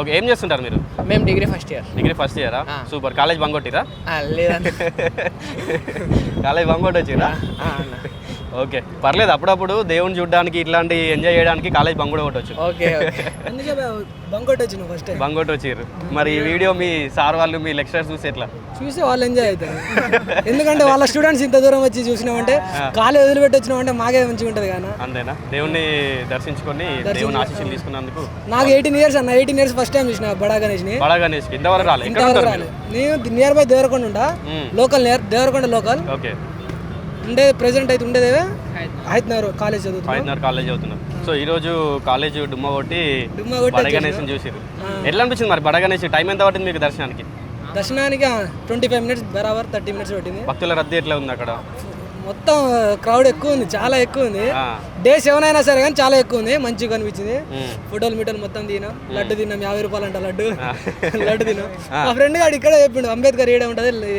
Okay ఏం చేస్తుంటారు మీరు? మేము degree first year. Degree first ఇయరా. సూపర్. కాలేజ్ బంగొట్టిరా లేదన్న కాలేజ్ బంగొట్టి వచ్చిరా. ఓకే. పర్లేదు అప్పుడప్పుడు దేవుని చూడడానికి ఇట్లాంటి ఎంజాయ్ చేయడానికి కాలేజ్ బంగ్ కూడా కొట్టవచ్చు ఓకే బంకొట్టి వచ్చిన ఫస్ట్ మరి ఈ వీడియో మీ సార్ వాళ్ళు మీ లెక్చరర్స్ చూసి ఎట్లా? చూసి వాళ్ళు ఎంజాయ్ అవుతారు. ఎందుకంటే వాళ్ళ స్టూడెంట్స్ ఇంత దూరం వచ్చి చూసినామంటే కాలేజ్ వదిలిపెట్టి వచ్చినామంటే మాకే మంచిగా ఉంటుంది కానీ అంతేనా? దేవుణ్ణి దర్శించుకొని దేవుని ఆశీస్సులు తీసుకున్నందుకు. నాకు ఎయిటీన్ ఇయర్స్ అన్న. ఎయిటీన్ ఇయర్స్ ఫస్ట్ టైం చూసిన బడా గణేష్ని. బడా గణేష్ ఇంతవరకు రాలే. ఎక్కడ ఇంతవరకు రాలేదు నేను నియర్ బై దేవరకొండ ఉంటా. Local Devarakonda local okay. ఉండే ప్రెసెంట్ అయితే ఉండేదే హైత్నగర్ కాలేజ్ చదువుతున్నా ఫైనర్ కాలేజ్ అవుతున్నారు సో ఈ రోజు కాలేజ్ డుమ్మ కొట్టి డుమ్మా కొట్టి బడ గణేష్ చూసిరు ఎట్లా అనిపించింది మరి బడ గణేష్? టైం ఎంత పట్టింది మీకు దర్శనానికి? దర్శనానికి ట్వంటీ ఫైవ్ మినిట్స్ బరాబర్ థర్టీ మినిట్స్ పట్టింది. భక్తుల రద్దీ ఎట్లా ఉంది అక్కడ? మొత్తం క్రౌడ్ ఎక్కువ ఉంది చాలా ఎక్కువ ఉంది. డే సెవెన్ అయినా సరే కానీ చాలా ఎక్కువ ఉంది మంచిగా కనిపించింది ఉమ్, ఫోటోలు మీటోలు మొత్తం తిన్నాం. లడ్డు తిన్నాం యాభై రూపాయలు అంట లడ్డు. లడ్డు తిన్నాం. మా ఫ్రెండ్ గారు ఇక్కడే చెప్పిండు అంబేద్కర్ ఏడే ఉంటుంది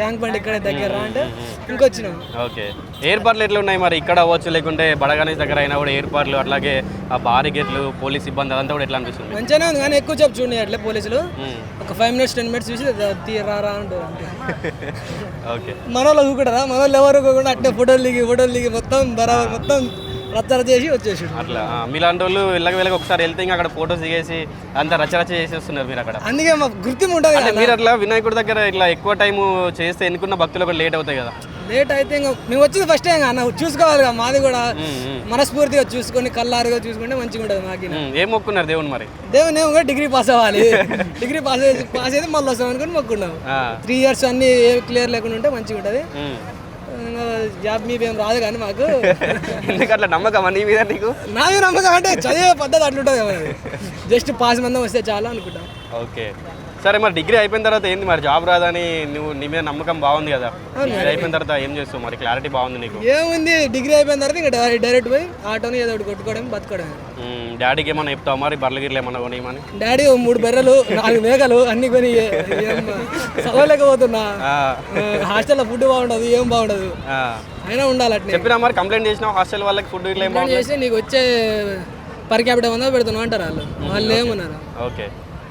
ట్యాంక్ బండ్ ఇక్కడే దగ్గర అంటే. ఇంకొచ్చినాం ఓకే. ఏర్పాట్లు ఎట్లా ఉన్నాయి మరి? ఇక్కడ అవ్వచ్చు లేకుంటే బడ గణేష్ దగ్గర అయినా కూడా ఏర్పాట్లు అట్లాగే ఆ భారీ గేట్లు పోలీస్ ఇబ్బంది అదంతా కూడా ఎట్లా అనిపిస్తుంది? మంచిగానే ఉంది కానీ ఎక్కువ చెప్పు చూడండి అట్లే పోలీసులు. ఒక ఫైవ్ మినిట్స్ టెన్ మినిట్స్ చూసి ద- తీ రా రా అంటారు ఓకే. మన వాళ్ళు ఊరుకుంటారా మన వాళ్ళు ఎవరు ఊరుకోకుండా అట్టే ఫోటోలు దిగి ఫోటోలు దిగి మొత్తం బరాబర్ మొత్తం రచ్చ చేసి వచ్చేసాడు అట్లా మీలాంటి వాళ్ళు వెళ్ళక వెళ్ళక ఒకసారి వెళ్తే ఇంకా అక్కడ ఫోటోస్ దిగేసి అంతా రచ్చ రచ్చ చేసేస్తున్నారు మీరు అక్కడ. అందుకే మా గుర్తింపు ఉంటుంది మీరు అట్లా వినాయకుడి దగ్గర ఇట్లా ఎక్కువ టైం చేస్తే ఎన్నుకున్న భక్తులు కూడా లేట్ అవుతాయి కదా. లేట్ అయితే ఇంకా మేము వచ్చింది ఫస్ట్ టైం అన్న చూసుకోవాలి కదా మాది కూడా మనస్ఫూర్తిగా చూసుకొని కళ్ళారుగా చూసుకుంటే మంచిగా ఉంటుంది మాకి ఏం మొక్కున్నారు దేవుని మరి? దేవుని ఏమో డిగ్రీ పాస్ అవ్వాలి. డిగ్రీ పాస్ అయ్యి పాస్ అయితే మళ్ళీ వస్తాం అనుకుని మొక్కున్నాం. త్రీ ఇయర్స్ అన్ని ఏ క్లియర్ లేకుండా ఉంటే మంచిగా ఉంటుంది. జాబ్ మీ ఏం రాదు కానీ మాకు. అట్లా నమ్మకం నీ మీద నీకు? నాది నమ్మకం అంటే చదివే పద్ధతి అట్లుంటుంది జస్ట్ పాస్ మందం వస్తే చాలా అనుకుంటాం. ఓకే. సరే మరి డిగ్రీ అయిపోయిన తర్వాత ఏంది మరి? జాబ్ రాదని నువ్వు నీ మీద నమ్మకం బాగుంది కదా. డిగ్రీ అయిపోయిన తర్వాత ఏం చేస్తావు మరి? క్లారిటీ బాగుంది నీకు? ఏముంది? డిగ్రీ అయిపోయిన తర్వాత ఇంకా డైరెక్ట్ పోయి ఆటోని ఏదో ఒకటి కొట్టుకోవడం బతుకోవడం ఉమ్, డాడీకి ఏమన్నా చెప్తావు మరి? బర్రెల గిర్లు ఏమన్నా కొనియమని? డాడీ ఓ మూడు బర్రెలు నాలుగు మేకలు అన్ని కొని చదవలేకపోతున్నా. హాస్టల్లో ఫుడ్ బాగుండదు ఏం బాగుండదు. అయినా ఉండాలి చెప్పినా మరి? కంప్లైంట్ చేసినావు? హాస్టల్ వాళ్ళకి ఫుడ్ ఇట్లా చేసి నీకు వచ్చే పర్ క్యాపిటల్ ఉందా పెడుతున్నావు అంటారు వాళ్ళు. వాళ్ళు ఏమన్నారు? ఓకే.